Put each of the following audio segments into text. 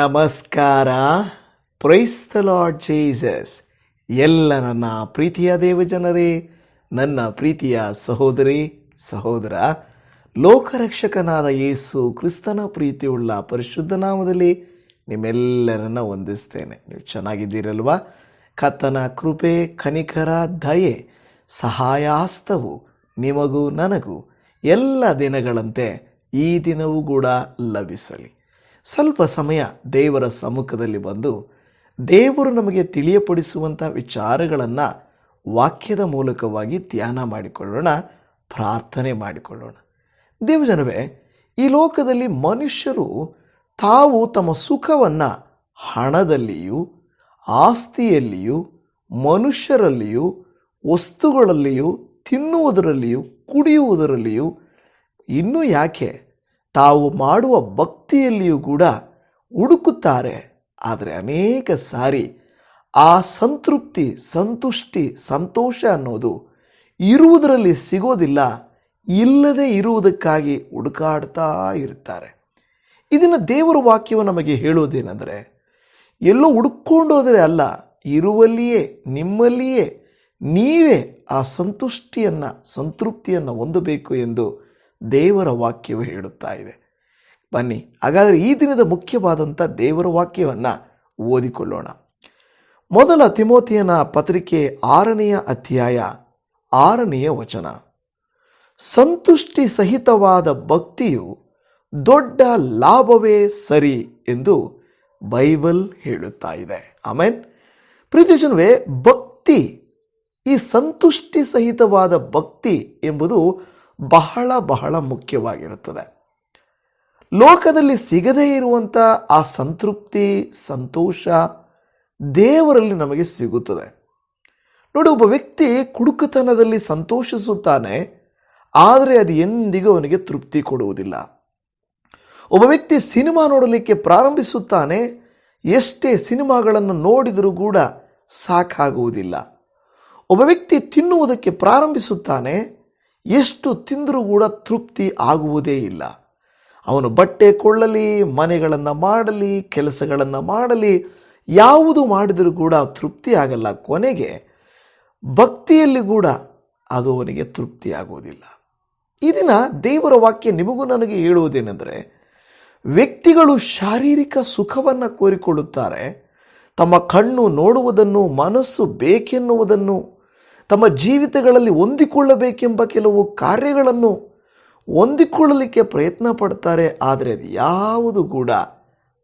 ನಮಸ್ಕಾರ. ಪ್ರೈಸ್ತ lord Jesus ಎಲ್ಲ ನನ್ನ ಪ್ರೀತಿಯ ದೇವಜನರೇ ನನ್ನ ಪ್ರೀತಿಯ ಸಹೋದರಿ, ಸಹೋದರ, ಲೋಕರಕ್ಷಕನಾದ ಯೇಸು ಕ್ರಿಸ್ತನ ಪ್ರೀತಿಯುಳ್ಳ ಪರಿಶುದ್ಧ ನಾಮದಲ್ಲಿ ನಿಮ್ಮೆಲ್ಲರನ್ನ ವಂದಿಸ್ತೇನೆ. ನೀವು ಚೆನ್ನಾಗಿದ್ದೀರಲ್ವಾ? ಕತ್ತನ ಕೃಪೆ, ಕನಿಕರ ದಯೆ, ಸಹಾಯಾಸ್ತವು ನಿಮಗೂ ನನಗೂ ಎಲ್ಲ ದಿನಗಳಂತೆ ಈ ದಿನವೂ ಕೂಡ ಲಭಿಸಲಿ. ಸ್ವಲ್ಪ ಸಮಯ ದೇವರ ಸಮ್ಮುಖದಲ್ಲಿ ಬಂದು ದೇವರು ನಮಗೆ ತಿಳಿಯಪಡಿಸುವಂಥ ವಿಚಾರಗಳನ್ನು ವಾಕ್ಯದ ಮೂಲಕವಾಗಿ ಧ್ಯಾನ ಮಾಡಿಕೊಳ್ಳೋಣ, ಪ್ರಾರ್ಥನೆ ಮಾಡಿಕೊಳ್ಳೋಣ. ದೇವಜನವೇ, ಈ ಲೋಕದಲ್ಲಿ ಮನುಷ್ಯರು ತಾವು ತಮ್ಮ ಸುಖವನ್ನು ಹಣದಲ್ಲಿಯೂ, ಆಸ್ತಿಯಲ್ಲಿಯೂ, ಮನುಷ್ಯರಲ್ಲಿಯೂ, ವಸ್ತುಗಳಲ್ಲಿಯೂ, ತಿನ್ನುವುದರಲ್ಲಿಯೂ, ಕುಡಿಯುವುದರಲ್ಲಿಯೂ ಇನ್ನೂ ಯಾಕೆ ತಾವು ಮಾಡುವ ಭಕ್ತಿಯಲ್ಲಿಯೂ ಕೂಡ ಹುಡುಕುತ್ತಾರೆ. ಆದರೆ ಅನೇಕ ಸಾರಿ ಆ ಸಂತೃಪ್ತಿ, ಸಂತುಷ್ಟಿ, ಸಂತೋಷ ಅನ್ನೋದು ಇರುವುದರಲ್ಲಿ ಸಿಗೋದಿಲ್ಲ, ಇಲ್ಲದೆ ಇರುವುದಕ್ಕಾಗಿ ಹುಡುಕಾಡ್ತಾ ಇರ್ತಾರೆ. ಇದನ್ನು ದೇವರ ವಾಕ್ಯವು ನಮಗೆ ಹೇಳೋದೇನೆಂದರೆ, ಎಲ್ಲೋ ಹುಡುಕೊಂಡೋದರೆ ಅಲ್ಲ, ಇರುವಲ್ಲಿಯೇ, ನಿಮ್ಮಲ್ಲಿಯೇ ನೀವೇ ಆ ಸಂತುಷ್ಟಿಯನ್ನು, ಸಂತೃಪ್ತಿಯನ್ನು ಹೊಂದಬೇಕು ಎಂದು ದೇವರ ವಾಕ್ಯವು ಹೇಳುತ್ತಾ ಇದೆ. ಬನ್ನಿ, ಹಾಗಾದರೆ ಈ ದಿನದ ಮುಖ್ಯವಾದಂಥ ದೇವರ ವಾಕ್ಯವನ್ನು ಓದಿಕೊಳ್ಳೋಣ. ಮೊದಲ ತಿಮೋತಿಯನ ಪತ್ರಿಕೆ ಆರನೆಯ ಅಧ್ಯಾಯ ಆರನೆಯ ವಚನ. ಸಂತುಷ್ಟಿ ಸಹಿತವಾದ ಭಕ್ತಿಯು ದೊಡ್ಡ ಲಾಭವೇ ಸರಿ ಎಂದು ಬೈಬಲ್ ಹೇಳುತ್ತಾ ಇದೆ. ಆಮೇನ್. ಪ್ರೀತಿಜನವೇ ಭಕ್ತಿ, ಈ ಸಂತುಷ್ಟಿ ಸಹಿತವಾದ ಭಕ್ತಿ ಎಂಬುದು ಬಹಳ ಬಹಳ ಮುಖ್ಯವಾಗಿರುತ್ತದೆ. ಲೋಕದಲ್ಲಿ ಸಿಗದೇ ಇರುವಂಥ ಆ ಸಂತೃಪ್ತಿ, ಸಂತೋಷ ದೇವರಲ್ಲಿ ನಮಗೆ ಸಿಗುತ್ತದೆ. ನೋಡಿ, ಒಬ್ಬ ವ್ಯಕ್ತಿ ಕುಡುಕತನದಲ್ಲಿ ಸಂತೋಷಿಸುತ್ತಾನೆ, ಆದರೆ ಅದು ಎಂದಿಗೂ ಅವನಿಗೆ ತೃಪ್ತಿ ಕೊಡುವುದಿಲ್ಲ. ಒಬ್ಬ ವ್ಯಕ್ತಿ ಸಿನಿಮಾ ನೋಡಲಿಕ್ಕೆ ಪ್ರಾರಂಭಿಸುತ್ತಾನೆ, ಎಷ್ಟೇ ಸಿನಿಮಾಗಳನ್ನು ನೋಡಿದರೂ ಕೂಡ ಸಾಕಾಗುವುದಿಲ್ಲ. ಒಬ್ಬ ವ್ಯಕ್ತಿ ತಿನ್ನುವುದಕ್ಕೆ ಪ್ರಾರಂಭಿಸುತ್ತಾನೆ ಎಷ್ಟು ತಿಂದರೂ ಕೂಡ ತೃಪ್ತಿ ಆಗುವುದೇ ಇಲ್ಲ. ಅವನು ಬಟ್ಟೆ ಕೊಳ್ಳಲಿ, ಮನೆಗಳನ್ನು ಮಾಡಲಿ, ಕೆಲಸಗಳನ್ನು ಮಾಡಲಿ, ಯಾವುದು ಮಾಡಿದರೂ ಕೂಡ ತೃಪ್ತಿ ಆಗಲ್ಲ. ಕೊನೆಗೆ ಭಕ್ತಿಯಲ್ಲಿ ಕೂಡ ಅದು ಅವನಿಗೆ ತೃಪ್ತಿ ಆಗುವುದಿಲ್ಲ. ಈ ದೇವರ ವಾಕ್ಯ ನಿಮಗೂ ನನಗೆ ಹೇಳುವುದೇನೆಂದರೆ, ವ್ಯಕ್ತಿಗಳು ಶಾರೀರಿಕ ಸುಖವನ್ನು ಕೋರಿಕೊಳ್ಳುತ್ತಾರೆ, ತಮ್ಮ ಕಣ್ಣು ನೋಡುವುದನ್ನು, ಮನಸ್ಸು ಬೇಕೆನ್ನುವುದನ್ನು ತಮ್ಮ ಜೀವಿತಗಳಲ್ಲಿ ಹೊಂದಿಕೊಳ್ಳಬೇಕೆಂಬ ಕೆಲವು ಕಾರ್ಯಗಳನ್ನು ಹೊಂದಿಕೊಳ್ಳಲಿಕ್ಕೆ ಪ್ರಯತ್ನ ಪಡ್ತಾರೆ, ಆದರೆ ಅದು ಯಾವುದು ಕೂಡ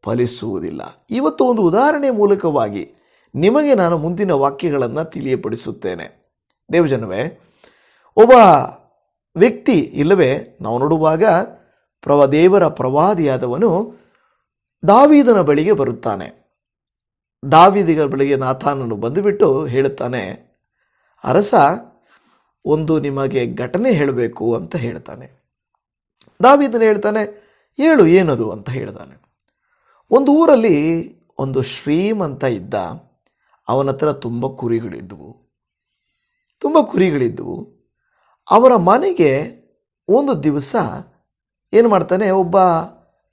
ಫಲಿಸುವುದಿಲ್ಲ. ಇವತ್ತು ಒಂದು ಉದಾಹರಣೆ ಮೂಲಕವಾಗಿ ನಿಮಗೆ ನಾನು ಮುಂದಿನ ವಾಕ್ಯಗಳನ್ನು ತಿಳಿಯಪಡಿಸುತ್ತೇನೆ. ದೇವಜನವೇ, ಒಬ್ಬ ವ್ಯಕ್ತಿ, ಇಲ್ಲವೇ, ನಾವು ನೋಡುವಾಗ ಪ್ರವ, ದೇವರ ಪ್ರವಾದಿಯಾದವನು ದಾವೀದನ ಬಳಿಗೆ ಬರುತ್ತಾನೆ. ದಾವಿದಿಗ ಬಳಿಗೆ ನಾಥಾನನು ಬಂದುಬಿಟ್ಟು ಹೇಳುತ್ತಾನೆ ಅರಸ ಒಂದು ನಿಮಗೆ ಘಟನೆ ಹೇಳಬೇಕು ಅಂತ ಹೇಳ್ತಾನೆ. ದಾವಿದನ ಹೇಳ್ತಾನೆ ಹೇಳು ಏನದು? ಅಂತ ಹೇಳ್ತಾನೆ. ಒಂದು ಊರಲ್ಲಿ ಒಂದು ಶ್ರೀಮಂತ ಇದ್ದ, ಅವನ ಹತ್ರ ತುಂಬ ಕುರಿಗಳಿದ್ದವು ತುಂಬ ಕುರಿಗಳಿದ್ದವು ಅವರ ಮನೆಗೆ ಒಂದು ದಿವಸ ಏನು ಮಾಡ್ತಾನೆ, ಒಬ್ಬ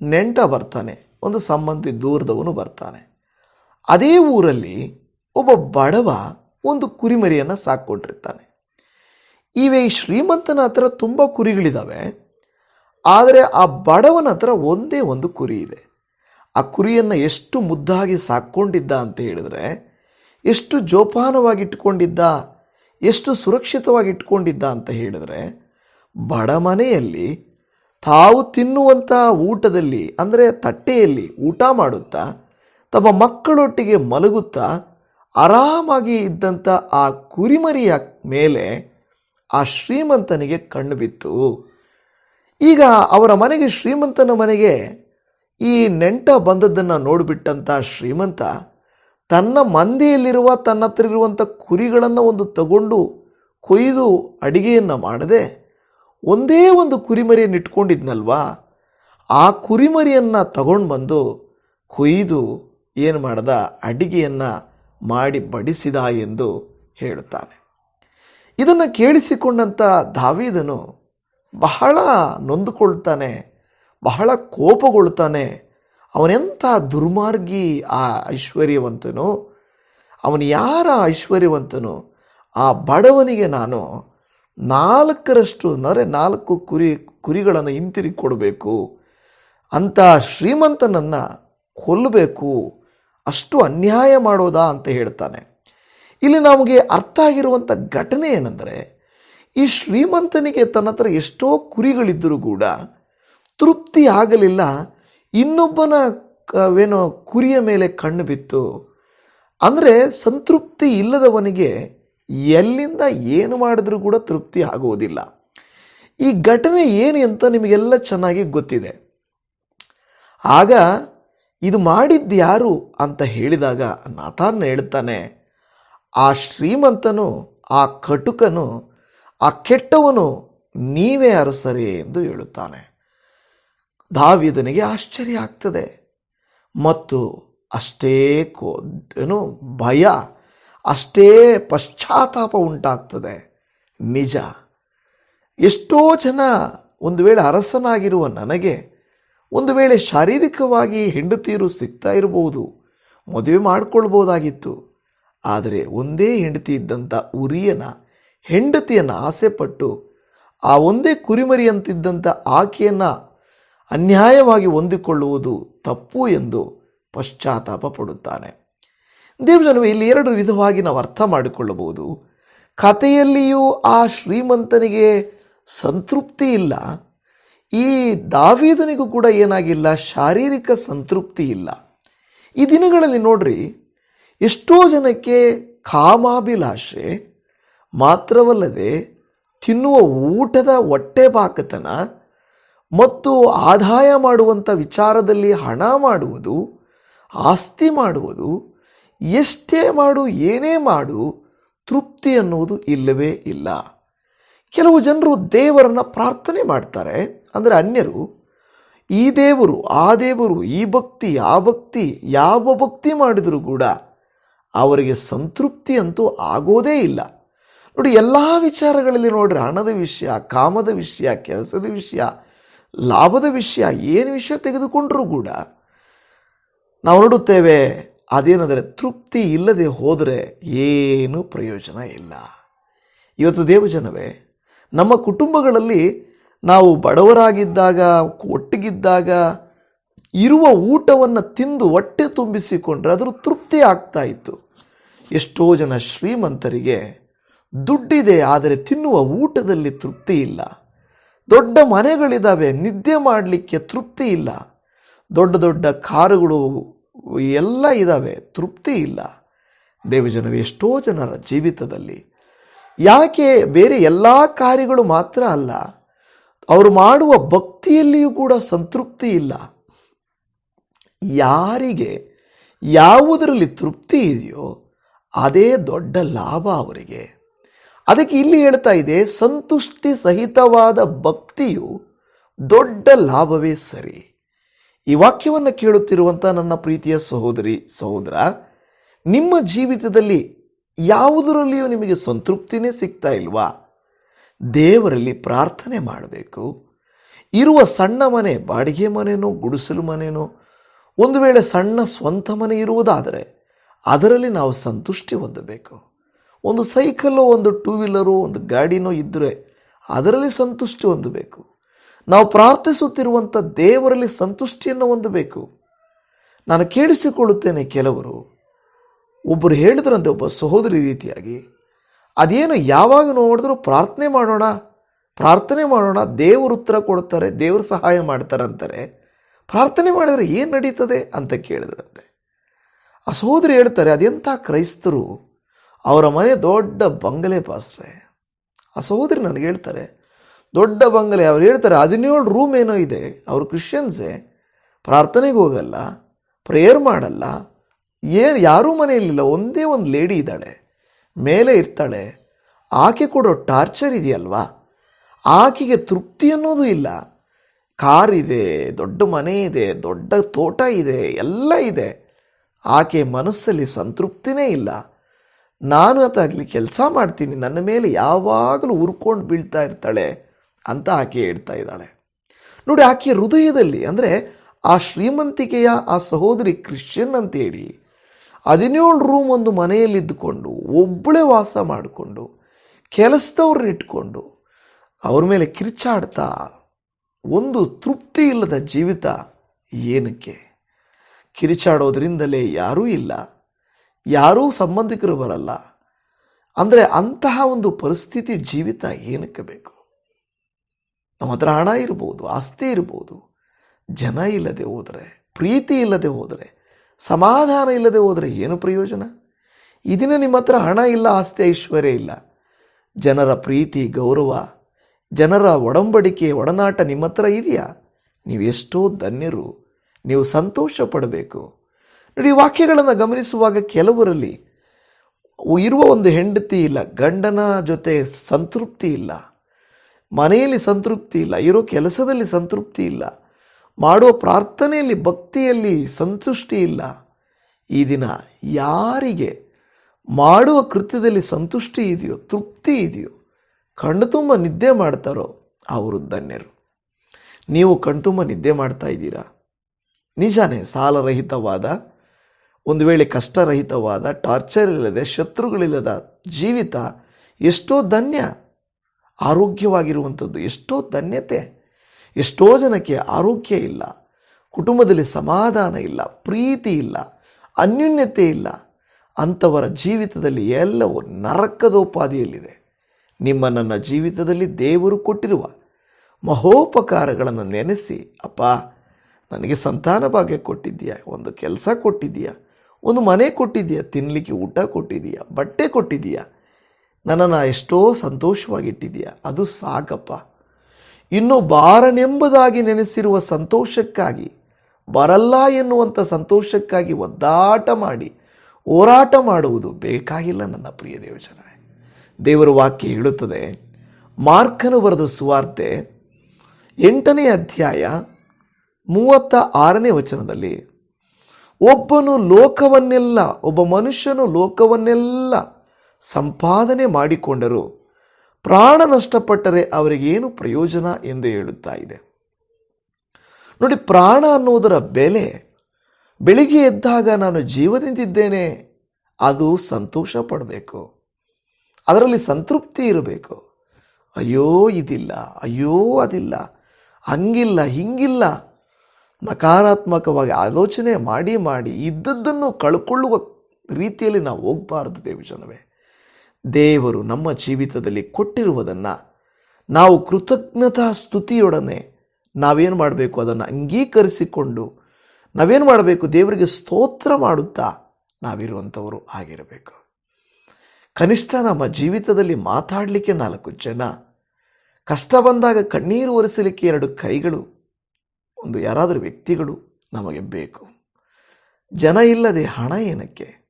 ನೆಂಟ ಬರ್ತಾನೆ, ಒಂದು ಸಂಬಂಧಿ ದೂರದವನು ಬರ್ತಾನೆ. ಅದೇ ಊರಲ್ಲಿ ಒಬ್ಬ ಬಡವ ಒಂದು ಕುರಿಮರಿಯನ್ನು ಸಾಕ್ಕೊಂಡಿರ್ತಾನೆ. ಇವೆ ಈ ಶ್ರೀಮಂತನ ಹತ್ರ ತುಂಬ ಕುರಿಗಳಿದ್ದಾವೆ ಆದರೆ ಆ ಬಡವನ ಹತ್ರ ಒಂದೇ ಒಂದು ಕುರಿ ಇದೆ. ಆ ಕುರಿಯನ್ನು ಎಷ್ಟು ಮುದ್ದಾಗಿ ಸಾಕ್ಕೊಂಡಿದ್ದ ಅಂತ ಹೇಳಿದ್ರೆ, ಎಷ್ಟು ಜೋಪಾನವಾಗಿ ಇಟ್ಕೊಂಡಿದ್ದ ಎಷ್ಟು ಸುರಕ್ಷಿತವಾಗಿ ಇಟ್ಕೊಂಡಿದ್ದ ಅಂತ ಹೇಳಿದ್ರೆ, ಬಡ ಮನೆಯಲ್ಲಿ ತಾವು ತಿನ್ನುವಂಥ ಊಟದಲ್ಲಿ, ಅಂದರೆ ತಟ್ಟೆಯಲ್ಲಿ ಊಟ ಮಾಡುತ್ತಾ, ತಮ್ಮ ಮಕ್ಕಳೊಟ್ಟಿಗೆ ಮಲಗುತ್ತಾ ಆರಾಮಾಗಿ ಇದ್ದಂಥ ಆ ಕುರಿಮರಿಯ ಮೇಲೆ ಆ ಶ್ರೀಮಂತನಿಗೆ ಕಣ್ಣು ಬಿತ್ತು. ಈಗ ಅವರ ಮನೆಗೆ ಶ್ರೀಮಂತನ ಮನೆಗೆ ಈ ನೆಂಟ ಬಂದದ್ದನ್ನು ನೋಡಿಬಿಟ್ಟಂಥ ಶ್ರೀಮಂತ ತನ್ನ ಮಂದಿಯಲ್ಲಿರುವ ತನ್ನ ಹತ್ರ ಇರುವಂಥ ಕುರಿಗಳನ್ನು ಒಂದು ತಗೊಂಡು ಕೊಯ್ದು ಅಡಿಗೆಯನ್ನು ಮಾಡದೆ ಒಂದೇ ಒಂದು ಕುರಿಮರಿಯನ್ನು ಇಟ್ಕೊಂಡಿದ್ನಲ್ವಾ? ಆ ಕುರಿಮರಿಯನ್ನು ತಗೊಂಡು ಬಂದು ಕೊಯ್ದು ಏನು ಮಾಡ್ದ? ಅಡಿಗೆಯನ್ನು ಮಾಡಿ ಬಡಿಸಿದ ಎಂದು ಹೇಳುತ್ತಾನೆ. ಇದನ್ನು ಕೇಳಿಸಿಕೊಂಡಂಥ ದಾವೀದನು ಬಹಳ ನೊಂದುಕೊಳ್ತಾನೆ, ಬಹಳ ಕೋಪಗೊಳ್ತಾನೆ. ಅವನೆಂಥ ದುರ್ಮಾರ್ಗಿ ಆ ಐಶ್ವರ್ಯವಂತನು, ಅವನು ಯಾರ ಐಶ್ವರ್ಯವಂತನು? ಆ ಬಡವನಿಗೆ ನಾನು ನಾಲ್ಕರಷ್ಟು, ಅಂದರೆ ನಾಲ್ಕು ಕುರಿ, ಕುರಿಗಳನ್ನು ಹಿಂತಿರುಗಿ ಕೊಡಬೇಕು ಅಂತ ಶ್ರೀಮಂತನನ್ನು ಕೊಲ್ಲಬೇಕು ಅಷ್ಟು ಅನ್ಯಾಯ ಮಾಡೋದಾ ಅಂತ ಹೇಳ್ತಾನೆ. ಇಲ್ಲಿ ನಮಗೆ ಅರ್ಥ ಆಗಿರುವಂಥ ಘಟನೆ ಏನೆಂದರೆ, ಈ ಶ್ರೀಮಂತನಿಗೆ ತನ್ನ ಹತ್ರ ಎಷ್ಟೋ ಕುರಿಗಳಿದ್ದರೂ ಕೂಡ ತೃಪ್ತಿ ಆಗಲಿಲ್ಲ. ಇನ್ನೊಬ್ಬನ ಏನೋ ಕುರಿಯ ಮೇಲೆ ಕಣ್ಣು ಬಿತ್ತು. ಅಂದರೆ ಸಂತೃಪ್ತಿ ಇಲ್ಲದವನಿಗೆ ಎಲ್ಲಿಂದ ಏನು ಮಾಡಿದ್ರೂ ಕೂಡ ತೃಪ್ತಿ ಆಗುವುದಿಲ್ಲ ಈ ಘಟನೆ ಏನು ಅಂತ ನಿಮಗೆಲ್ಲ ಚೆನ್ನಾಗಿ ಗೊತ್ತಿದೆ. ಆಗ ಇದು ಮಾಡಿದ್ದು ಯಾರು ಅಂತ ಹೇಳಿದಾಗ ನಾಥಾನ್ ಹೇಳ್ತಾನೆ, ಆ ಶ್ರೀಮಂತನು, ಆ ಕಟುಕನು, ಆ ಕೆಟ್ಟವನು ನೀವೇ ಅರಸರೇ ಎಂದು ಹೇಳುತ್ತಾನೆ. ದಾವಿದನಿಗೆ ಆಶ್ಚರ್ಯ ಆಗ್ತದೆ. ಮತ್ತು ಅಷ್ಟೇ ಕೋ, ಏನು, ಭಯ, ಅಷ್ಟೇ ಪಶ್ಚಾತ್ತಾಪ ಉಂಟಾಗ್ತದೆ. ನಿಜ. ಎಷ್ಟೋ ಜನ ಒಂದು ವೇಳೆ ಅರಸನಾಗಿರುವ ನನಗೆ ಒಂದು ವೇಳೆ ಶಾರೀರಿಕವಾಗಿ ಹೆಂಡತಿಯರು ಸಿಗ್ತಾ ಇರಬಹುದು, ಮದುವೆ ಮಾಡಿಕೊಳ್ಬೋದಾಗಿತ್ತು ಆದರೆ ಒಂದೇ ಹೆಂಡತಿ ಇದ್ದಂಥ ಉರಿಯನ, ಹೆಂಡತಿಯನ್ನು ಆಸೆಪಟ್ಟು, ಆ ಒಂದೇ ಕುರಿಮರಿಯಂತಿದ್ದಂಥ ಆಕೆಯನ್ನು ಅನ್ಯಾಯವಾಗಿ ಹೊಂದಿಕೊಳ್ಳುವುದು ತಪ್ಪು ಎಂದು ಪಶ್ಚಾತ್ತಾಪ ಪಡುತ್ತಾನೆ. ದೇವಜನವೇ, ಇಲ್ಲಿ ಎರಡು ವಿಧವಾಗಿ ನಾವು ಅರ್ಥ ಮಾಡಿಕೊಳ್ಳಬಹುದು. ಕಥೆಯಲ್ಲಿಯೂ ಆ ಶ್ರೀಮಂತನಿಗೆ ಸಂತೃಪ್ತಿ ಇಲ್ಲ. ಈ ದಾವೀದನಿಗೂ ಕೂಡ ಏನಾಗಿಲ್ಲ, ಶಾರೀರಿಕ ಸಂತೃಪ್ತಿ ಇಲ್ಲ. ಈ ದಿನಗಳಲ್ಲಿ ನೋಡ್ರಿ, ಎಷ್ಟೋ ಜನಕ್ಕೆ ಕಾಮಾಭಿಲಾಷೆ ಮಾತ್ರವಲ್ಲದೆ ತಿನ್ನುವ ಊಟದ ಹೊಟ್ಟೆ ಪಾಕತನ ಮತ್ತು ಆದಾಯ ಮಾಡುವಂಥ ವಿಚಾರದಲ್ಲಿ ಹಣ ಮಾಡುವುದು, ಆಸ್ತಿ ಮಾಡುವುದು, ಎಷ್ಟೇ ಮಾಡು, ಏನೇ ಮಾಡು, ತೃಪ್ತಿ ಅನ್ನುವುದು ಇಲ್ಲವೇ ಇಲ್ಲ. ಕೆಲವು ಜನರು ದೇವರನ್ನು ಪ್ರಾರ್ಥನೆ ಮಾಡ್ತಾರೆ. ಅಂದರೆ ಅನ್ಯರು, ಈ ದೇವರು, ಆ ದೇವರು, ಈ ಭಕ್ತಿ, ಆ ಭಕ್ತಿ, ಯಾವ ಭಕ್ತಿ ಮಾಡಿದರೂ ಕೂಡ ಅವರಿಗೆ ಸಂತೃಪ್ತಿ ಅಂತೂ ಆಗೋದೇ ಇಲ್ಲ. ನೋಡಿ, ಎಲ್ಲ ವಿಚಾರಗಳಲ್ಲಿ ನೋಡ್ರಿ, ಹಣದ ವಿಷಯ, ಕಾಮದ ವಿಷಯ, ಕೆಲಸದ ವಿಷಯ, ಲಾಭದ ವಿಷಯ, ಏನು ವಿಷಯ ತೆಗೆದುಕೊಂಡರೂ ಕೂಡ ನಾವು ನೋಡುತ್ತೇವೆ, ಅದೇನೆಂದರೆ ತೃಪ್ತಿ ಇಲ್ಲದೆ ಹೋದರೆ ಏನೂ ಪ್ರಯೋಜನ ಇಲ್ಲ. ಇವತ್ತು ದೇವಜನವೇ ನಮ್ಮ ಕುಟುಂಬಗಳಲ್ಲಿ ನಾವು ಬಡವರಾಗಿದ್ದಾಗ, ಒಟ್ಟಿಗಿದ್ದಾಗ ಇರುವ ಊಟವನ್ನು ತಿಂದು ಹೊಟ್ಟೆ ತುಂಬಿಸಿಕೊಂಡ್ರೆ ಅದರ ತೃಪ್ತಿ ಆಗ್ತಾ ಇತ್ತು. ಎಷ್ಟೋ ಜನ ಶ್ರೀಮಂತರಿಗೆ ದುಡ್ಡಿದೆ, ಆದರೆ ತಿನ್ನುವ ಊಟದಲ್ಲಿ ತೃಪ್ತಿ ಇಲ್ಲ. ದೊಡ್ಡ ಮನೆಗಳಿದ್ದಾವೆ ನಿದ್ದೆ ಮಾಡಲಿಕ್ಕೆ ತೃಪ್ತಿ ಇಲ್ಲ. ದೊಡ್ಡ ದೊಡ್ಡ ಕಾರುಗಳು ಎಲ್ಲ ಇದ್ದಾವೆ ತೃಪ್ತಿ ಇಲ್ಲ. ದೇವಜನವೇ, ಎಷ್ಟೋ ಜನರ ಜೀವಿತದಲ್ಲಿ ಯಾಕೆ ಬೇರೆ ಎಲ್ಲ ಕಾರ್ಯಗಳು ಮಾತ್ರ ಅಲ್ಲ, ಅವರು ಮಾಡುವ ಭಕ್ತಿಯಲ್ಲಿಯೂ ಕೂಡ ಸಂತೃಪ್ತಿ ಇಲ್ಲ. ಯಾರಿಗೆ ಯಾವುದರಲ್ಲಿ ತೃಪ್ತಿ ಇದೆಯೋ ಅದೇ ದೊಡ್ಡ ಲಾಭ ಅವರಿಗೆ. ಅದಕ್ಕೆ ಇಲ್ಲಿ ಹೇಳ್ತಾ ಇದೆ, ಸಂತುಷ್ಟಿ ಸಹಿತವಾದ ಭಕ್ತಿಯು ದೊಡ್ಡ ಲಾಭವೇ ಸರಿ. ಈ ವಾಕ್ಯವನ್ನು ಕೇಳುತ್ತಿರುವಂಥ ನನ್ನ ಪ್ರೀತಿಯ ಸಹೋದರಿ, ಸಹೋದರ, ನಿಮ್ಮ ಜೀವಿತದಲ್ಲಿ ಯಾವುದರಲ್ಲಿಯೂ ನಿಮಗೆ ಸಂತೃಪ್ತಿನೇ ಸಿಗ್ತಾ ಇಲ್ವಾ? ದೇವರಲ್ಲಿ ಪ್ರಾರ್ಥನೆ ಮಾಡಬೇಕು. ಇರುವ ಸಣ್ಣ ಮನೆ, ಬಾಡಿಗೆ ಮನೆನೋ, ಗುಡಿಸಲು ಮನೆನೋ, ಒಂದು ವೇಳೆ ಸಣ್ಣ ಸ್ವಂತ ಮನೆ ಇರುವುದಾದರೆ ಅದರಲ್ಲಿ ನಾವು ಸಂತುಷ್ಟಿ ಹೊಂದಬೇಕು. ಒಂದು ಸೈಕಲ್ಲೋ ಒಂದು ಟೂ ವೀಲರೋ ಒಂದು ಗಾಡಿನೋ ಇದ್ದರೆ ಅದರಲ್ಲಿ ಸಂತುಷ್ಟಿ ಹೊಂದಬೇಕು. ನಾವು ಪ್ರಾರ್ಥಿಸುತ್ತಿರುವಂಥ ದೇವರಲ್ಲಿ ಸಂತುಷ್ಟಿಯನ್ನು ಹೊಂದಬೇಕು. ನಾನು ಕೇಳಿಸಿಕೊಳ್ಳುತ್ತೇನೆ ಕೆಲವರು ಒಬ್ಬರು ಹೇಳಿದ್ರಂತೆ ಒಬ್ಬ ಸಹೋದರಿ ರೀತಿಯಾಗಿ, ಅದೇನು ಯಾವಾಗ ನೋಡಿದ್ರೂ ಪ್ರಾರ್ಥನೆ ಮಾಡೋಣ ಪ್ರಾರ್ಥನೆ ಮಾಡೋಣ, ದೇವರು ಉತ್ತರ ಕೊಡ್ತಾರೆ, ದೇವರು ಸಹಾಯ ಮಾಡ್ತಾರೆ ಅಂತಾರೆ. ಪ್ರಾರ್ಥನೆ ಮಾಡಿದರೆ ಏನು ನಡೀತದೆ ಅಂತ ಕೇಳಿದ್ರಂತೆ. ಆ ಸಹೋದರಿ ಹೇಳ್ತಾರೆ, ಅದೆಂಥ ಕ್ರೈಸ್ತರು, ಅವರ ಮನೆ ದೊಡ್ಡ ಬಂಗಲೆ ಪಾಸ್ರೆ ಆ ಸಹೋದರಿ ನನಗೆ ಹೇಳ್ತಾರೆ, ದೊಡ್ಡ ಬಂಗಲೆ. ಅವ್ರು ಹೇಳ್ತಾರೆ, ಹದಿನೇಳು ರೂಮ್ ಏನೋ ಇದೆ, ಅವರು ಕ್ರಿಶ್ಚಿಯನ್ಸೇ, ಪ್ರಾರ್ಥನೆಗೆ ಹೋಗಲ್ಲ, ಪ್ರೇಯರ್ ಮಾಡಲ್ಲ ಏನು ಯಾರೂ ಮನೆಯಲ್ಲಿಲ್ಲ, ಒಂದೇ ಒಂದು ಲೇಡಿ ಇದ್ದಾಳೆ. ಮೇಲೆ ಇರ್ತಾಳೆ. ಆಕೆ ಕೊಡೋ ಟಾರ್ಚರ್ ಇದೆಯಲ್ವಾ? ಆಕೆಗೆ ತೃಪ್ತಿ ಅನ್ನೋದು ಇಲ್ಲ. ಕಾರ್ ಇದೆ, ದೊಡ್ಡ ಮನೆ ಇದೆ, ದೊಡ್ಡ ತೋಟ ಇದೆ, ಎಲ್ಲ ಇದೆ. ಆಕೆ ಮನಸ್ಸಲ್ಲಿ ಸಂತೃಪ್ತಿನೇ ಇಲ್ಲ. ನಾನು ಅದಾಗಲಿ ಕೆಲಸ ಮಾಡ್ತೀನಿ, ನನ್ನ ಮೇಲೆ ಯಾವಾಗಲೂ ಉರ್ಕೊಂಡು ಬೀಳ್ತಾ ಇರ್ತಾಳೆ ಅಂತ ಆಕೆ ಹೇಳ್ತಾ ಇದ್ದಾಳೆ. ನೋಡಿ ಆಕೆಯ ಹೃದಯದಲ್ಲಿ, ಅಂದರೆ ಆ ಶ್ರೀಮಂತಿಕೆಯ ಆ ಸಹೋದರಿ ಕ್ರಿಶ್ಚಿಯನ್ ಅಂತೇಳಿ ಹದಿನೇಳು ರೂಮ್ ಒಂದು ಮನೆಯಲ್ಲಿದ್ದುಕೊಂಡು ಒಬ್ಬಳೇ ವಾಸ ಮಾಡಿಕೊಂಡು ಕೆಲಸದವ್ರನ್ನ ಇಟ್ಕೊಂಡು ಅವ್ರ ಮೇಲೆ ಕಿರ್ಚಾಡ್ತಾ ಒಂದು ತೃಪ್ತಿ ಇಲ್ಲದ ಜೀವಿತ ಏನಕ್ಕೆ? ಕಿರಿಚಾಡೋದ್ರಿಂದಲೇ ಯಾರೂ ಇಲ್ಲ, ಯಾರೂ ಸಂಬಂಧಿಕರು ಬರಲ್ಲ. ಅಂದರೆ ಅಂತಹ ಒಂದು ಪರಿಸ್ಥಿತಿ ಜೀವಿತ ಏನಕ್ಕೆ ಬೇಕು? ನಮ್ಮ ಹತ್ರ ಹಣ ಇರ್ಬೋದು, ಆಸ್ತಿ ಇರ್ಬೋದು, ಜನ ಇಲ್ಲದೆ ಹೋದರೆ, ಪ್ರೀತಿ ಇಲ್ಲದೆ ಹೋದರೆ ಸಮಾಧಾನ ಇಲ್ಲದೆ ಹೋದರೆ ಏನು ಪ್ರಯೋಜನ? ಇದನ್ನ ನಿಮ್ಮ ಹತ್ರ ಹಣ ಇಲ್ಲ, ಆಸ್ತಿ ಐಶ್ವರ್ಯ ಇಲ್ಲ. ಜನರ ಪ್ರೀತಿ, ಗೌರವ, ಜನರ ಒಡಂಬಡಿಕೆ, ಒಡನಾಟ ನಿಮ್ಮ ಹತ್ರ ಇದೆಯಾ? ನೀವು ಎಷ್ಟೋ ಧನ್ಯರು. ನೀವು ಸಂತೋಷ ಪಡಬೇಕು. ನೋಡಿ ವಾಕ್ಯಗಳನ್ನು ಗಮನಿಸುವಾಗ ಕೆಲವರಲ್ಲಿ ಇರುವ ಒಂದು ಹೆಂಡತಿ ಇಲ್ಲ, ಗಂಡನ ಜೊತೆ ಸಂತೃಪ್ತಿ ಇಲ್ಲ, ಮನೆಯಲ್ಲಿ ಸಂತೃಪ್ತಿ ಇಲ್ಲ, ಇರೋ ಕೆಲಸದಲ್ಲಿ ಸಂತೃಪ್ತಿ ಇಲ್ಲ. ಮಾಡುವ ಪ್ರಾರ್ಥನೆಯಲ್ಲಿ, ಭಕ್ತಿಯಲ್ಲಿ ಸಂತುಷ್ಟಿ ಇಲ್ಲ. ಈ ದಿನ ಯಾರಿಗೆ ಮಾಡುವ ಕೃತ್ಯದಲ್ಲಿ ಸಂತುಷ್ಟಿ ಇದೆಯೋ, ತೃಪ್ತಿ ಇದೆಯೋ, ಕಣ್ಣು ತುಂಬ ನಿದ್ದೆ ಮಾಡ್ತಾರೋ ಅವರು ಧನ್ಯರು. ನೀವು ಕಣ್ತುಂಬ ನಿದ್ದೆ ಮಾಡ್ತಾ ಇದ್ದೀರಾ? ನಿಜಾನೇ ಸಾಲರಹಿತವಾದ, ಒಂದು ವೇಳೆ ಕಷ್ಟರಹಿತವಾದ ಟಾರ್ಚರ್ ಇಲ್ಲದೆ, ಶತ್ರುಗಳಿಲ್ಲದ ಜೀವಿತ ಎಷ್ಟೋ ಧನ್ಯ, ಆರೋಗ್ಯವಾಗಿರುವಂಥದ್ದು, ಎಷ್ಟೋ ಧನ್ಯತೆ. ಎಷ್ಟೋ ಜನಕ್ಕೆ ಆರೋಗ್ಯ ಇಲ್ಲ, ಕುಟುಂಬದಲ್ಲಿ ಸಮಾಧಾನ ಇಲ್ಲ, ಪ್ರೀತಿ ಇಲ್ಲ, ಅನ್ಯೂನ್ಯತೆ ಇಲ್ಲ. ಅಂಥವರ ಜೀವಿತದಲ್ಲಿ ಎಲ್ಲವೂ ನರಕದೋಪಾದಿಯಲ್ಲಿದೆ. ನಿಮ್ಮ ನನ್ನ ಜೀವಿತದಲ್ಲಿ ದೇವರು ಕೊಟ್ಟಿರುವ ಮಹೋಪಕಾರಗಳನ್ನು ನೆನೆಸಿ, ಅಪ್ಪ, ನನಗೆ ಸಂತಾನ ಭಾಗ್ಯ ಕೊಟ್ಟಿದ್ದೀಯಾ? ಒಂದು ಕೆಲಸ ಕೊಟ್ಟಿದ್ದೀಯಾ? ಒಂದು ಮನೆ ಕೊಟ್ಟಿದ್ದೀಯಾ? ತಿನ್ನಲಿಕ್ಕೆ ಊಟ ಕೊಟ್ಟಿದ್ದೀಯಾ? ಬಟ್ಟೆ ಕೊಟ್ಟಿದ್ದೀಯಾ? ನನ್ನನ್ನು ಎಷ್ಟೋ ಸಂತೋಷವಾಗಿಟ್ಟಿದ್ದೀಯಾ ಅದು ಸಾಕಪ್ಪ. ಇನ್ನು ಬಾರನೆಂಬುದಾಗಿ ನೆನೆಸಿರುವ ಸಂತೋಷಕ್ಕಾಗಿ, ಬರಲ್ಲ ಎನ್ನುವಂಥ ಸಂತೋಷಕ್ಕಾಗಿ ಒದ್ದಾಟ ಮಾಡಿ, ಹೋರಾಟ ಮಾಡುವುದು ಬೇಕಾಗಿಲ್ಲ ನನ್ನ ಪ್ರಿಯ ದೇವಜನ ದೇವರ ವಾಕ್ಯ ಹೇಳುತ್ತದೆ, ಮಾರ್ಕನು ಬರೆದ ಸುವಾರ್ತೆ, ಎಂಟನೇ ಅಧ್ಯಾಯ ಮೂವತ್ತ ಆರನೇ ವಚನದಲ್ಲಿ, ಒಬ್ಬನು ಲೋಕವನ್ನೆಲ್ಲ, ಒಬ್ಬ ಮನುಷ್ಯನು ಲೋಕವನ್ನೆಲ್ಲ ಸಂಪಾದನೆ ಮಾಡಿಕೊಂಡರೂ ಪ್ರಾಣ ನಷ್ಟಪಟ್ಟರೆ ಅವರಿಗೇನು ಪ್ರಯೋಜನ ಎಂದು ಹೇಳುತ್ತಾ ಇದೆ. ನೋಡಿ, ಪ್ರಾಣ ಅನ್ನುವುದರ ಬೆಲೆ, ಬೆಳಿಗ್ಗೆ ಎದ್ದಾಗ ನಾನು ಜೀವದಿಂದಿದ್ದೇನೆ, ಅದು ಸಂತೋಷ ಪಡಬೇಕು. ಅದರಲ್ಲಿ ಸಂತೃಪ್ತಿ ಇರಬೇಕು. ಅಯ್ಯೋ, ಇದಿಲ್ಲ, ಅಯ್ಯೋ, ಅದಿಲ್ಲ, ಹಂಗಿಲ್ಲ, ಹಿಂಗಿಲ್ಲ. ನಕಾರಾತ್ಮಕವಾಗಿ ಆಲೋಚನೆ ಮಾಡಿ ಮಾಡಿ ಇದ್ದದ್ದನ್ನು ಕಳ್ಕೊಳ್ಳುವ ರೀತಿಯಲ್ಲಿ ನಾವು ಹೋಗಬಾರದು ದೇವಜನವೇ. ದೇವರು ನಮ್ಮ ಜೀವಿತದಲ್ಲಿ ಕೊಟ್ಟಿರುವುದನ್ನು ನಾವು ಕೃತಜ್ಞತಾ ಸ್ತುತಿಯೊಡನೆ ನಾವೇನು ಮಾಡಬೇಕು? ಅದನ್ನು ಅಂಗೀಕರಿಸಿಕೊಂಡು ನಾವೇನು ಮಾಡಬೇಕು? ದೇವರಿಗೆ ಸ್ತೋತ್ರ ಮಾಡುತ್ತಾ ನಾವಿರುವಂಥವರು ಆಗಿರಬೇಕು. ಕನಿಷ್ಠ ನಮ್ಮ ಜೀವಿತದಲ್ಲಿ ಮಾತಾಡಲಿಕ್ಕೆ ನಾಲ್ಕು ಜನ, ಕಷ್ಟ ಬಂದಾಗ ಕಣ್ಣೀರು ಒರೆಸಲಿಕ್ಕೆ ಎರಡು ಕೈಗಳು, ಒಂದು ಯಾರಾದರೂ ವ್ಯಕ್ತಿಗಳು ನಮಗೆ ಬೇಕು. ಜನ ಇಲ್ಲದೆ ಹಣ ಏನಕ್ಕೆ?